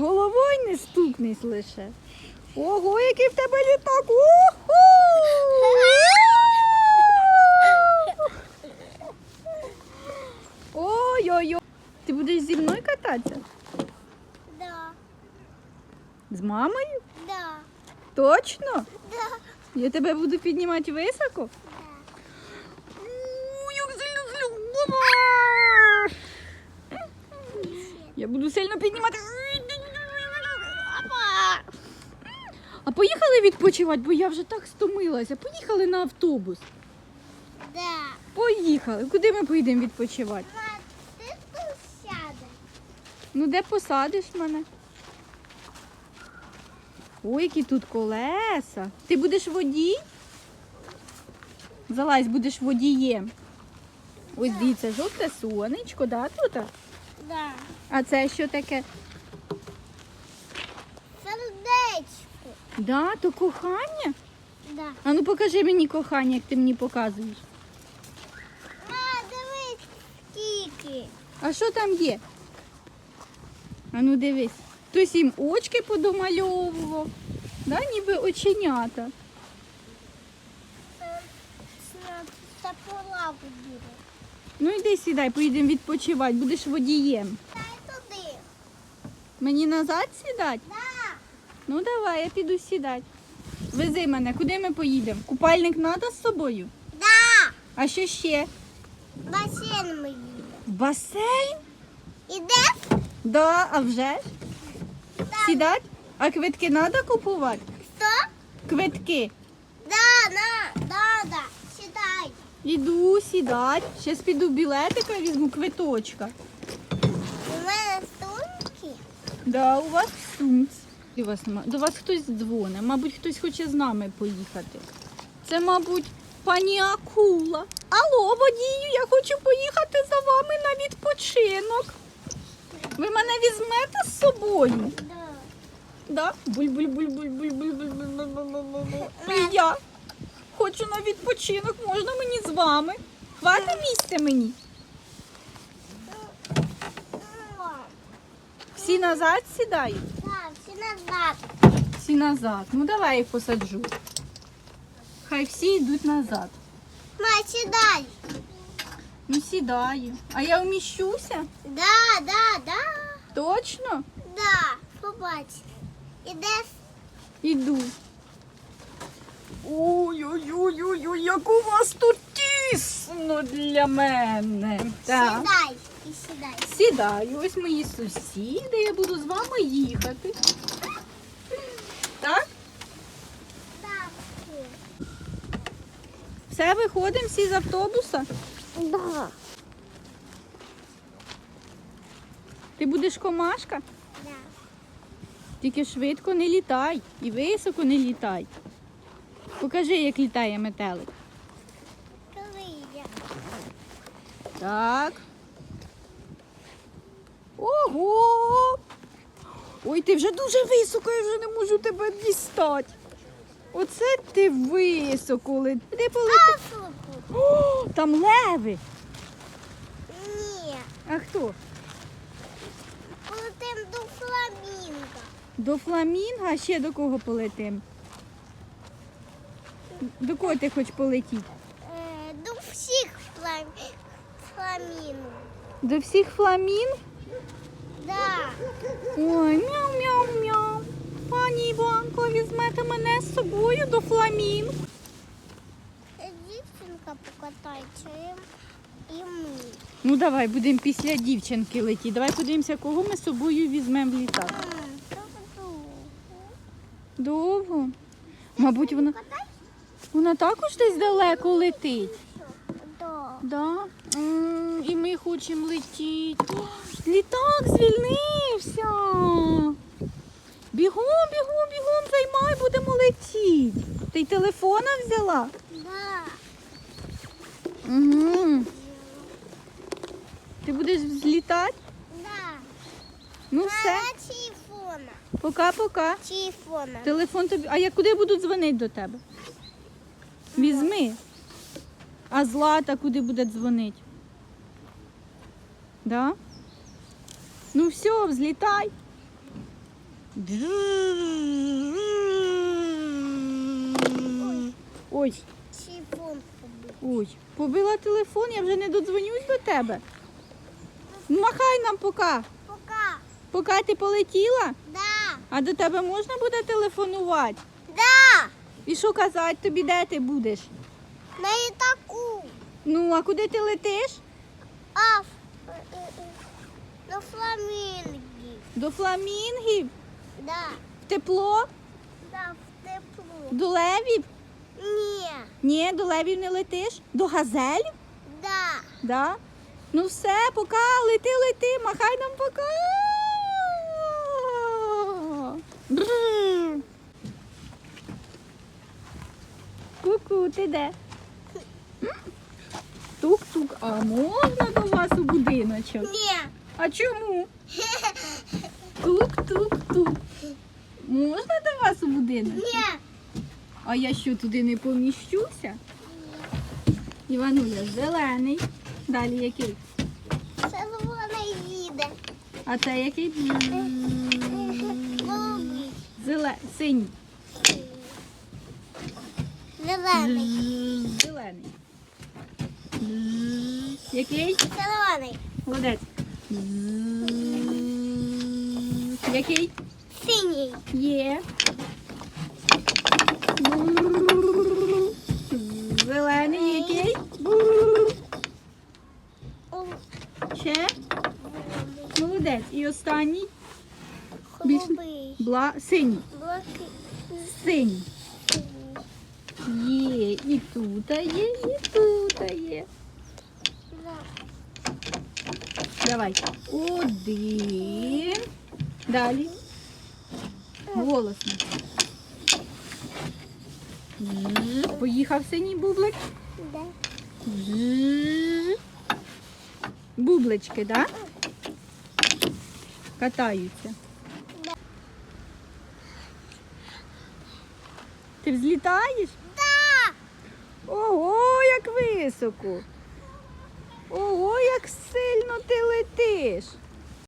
Головою не стукнись лише. Ого, який в тебе літак! Уху! Ой-ой-ой. Ти будеш зі мною кататися? Да, З мамою? да, Точно? да, Я тебе буду піднімати високо? да. Я буду сильно піднімати. А поїхали відпочивати, бо я вже так стомилася. Поїхали на автобус. Да. Поїхали. Куди ми поїдемо відпочивати? Мам, ти тут сядеш? Ну де посадиш мене? Ой, які тут колеса. Ти будеш водій? Залазь, будеш водієм. Ось дивіться, жовте сонечко, да, тут? Да. А це що таке? Сердечко. Да, то кохання? Да. А ну покажи мені кохання, як ти мені показуєш. А, дивись, скільки. А що там є? А ну дивись. Хтось їм очки подомальовував. Да, ніби оченята. Це полаву буде. Ну йди сідай, поїдемо відпочивати, будеш водієм. Дай туди. Мені назад сідати? Да. Ну давай, я піду сідати. Вези мене, куди ми поїдемо? Купальник треба з собою? Да. А що ще? Басейн ми їдемо. В басейн? Іде? Да, а вже ж. Сідати? А квитки треба купувати? Що? Квитки. Да, на, да, да. Сідай. Іду сідати. Щас піду білетика візьму квиточка. У мене сумки. Да, у вас в сумці. І вас немає. До вас хтось дзвонить, мабуть, хтось хоче з нами поїхати. Це, мабуть, пані Акула. Алло, водію, я хочу поїхати за вами на відпочинок. Ви мене візьмете з собою? Да? І я хочу на відпочинок, можна мені з вами. Хвати місце мені. Всі назад сідають. Назад. Всі назад. Ну давай їх посаджу. Хай всі йдуть назад. Ма, сідай. Ну сідаю. А я вміщуся? Да, да, да. Точно? Да. Побач. Ідеш? Іду. Ой-ой-ой, як у вас тут тісно для мене. Так. Сідай. І сідай. Сідаю, ось мої сусіди, я буду з вами їхати. Так? Так. Все, виходимо всі з автобуса. Да. Ти будеш комашка? Да. Тільки швидко не літай і високо не літай. Покажи, як літає метелик. Коли я? Так. Ого! Ой, ти вже дуже високо, я вже не можу тебе дістати. Оце ти високо. Де полетиш? О, там леви. Ні. А хто? Полетим до фламінго. До фламінга, а ще до кого полетим? До кого ти хочеш полетіти? Е, до всіх флам... фламінго. До всіх фламін? Да. Ой, мяу-мяу-мяу. Пані Іванко, візьмете мене з собою до фламін. Е, Дівчинка покатається і, ми. Ну давай, будемо після дівчинки летіти. Давай подивимося, кого ми з собою візьмемо в літак. Довго. Довго. Мабуть, вона, вона також десь далеко летить. Да. Да? І ми хочемо летіти. Літак звільнився. Бігом, бігом, бігом, займай, будемо летіти. Ти й телефона взяла? Да. Угу. Ти будеш злітати? Да. Ну все. телефона. Пока-пока. Телефона. Телефон тобі. А я куди будуть дзвонити до тебе? Візьми. А Злата куди буде дзвонити? Да? Ну все, взлітай. Ой, Телефон ой, побила телефон, я вже не додзвонюсь до тебе. Махай нам пока. Пока. Поки ти полетіла, Да. а до тебе можна буде телефонувати? Да. І що казати тобі, де ти будеш? На літаку. Ну, а куди ти летиш? А. в- е, е, е, На фламінгі. До фламінгів? Да. В тепло? Да, в тепло. До левів? Ні. Ні, до левів не летиш. До газелів? Да. Да? Ну все, пока, лети, лети, махай нам пока. Бррр. Ку-ку, ти де? Тук-тук, а можна до вас у будиночок? Ні. А чому? Тук-тук-тук. Можна до вас у будиночок? Ні. А я що туди не поміщуся? Івануля, зелений. Далі який? Червоний їде. А це який? Голубий. Зеле... Синій. Зелений. Зелений. Який? Червоний. Молодець. Який? Синій. Є. Зелений який? Ще? Молодець. І останній? Більш- Голубий. Бла... Синій. Блакитний. Синій. Є. І тут є, і тут є. Давай. Один. Далі. Голосно. Поїхав синій бублик. Да. Бублички, так? Да? Катаються. Да. Ти взлітаєш? Да. Ого, як високо. Ого, як сильно ти летиш.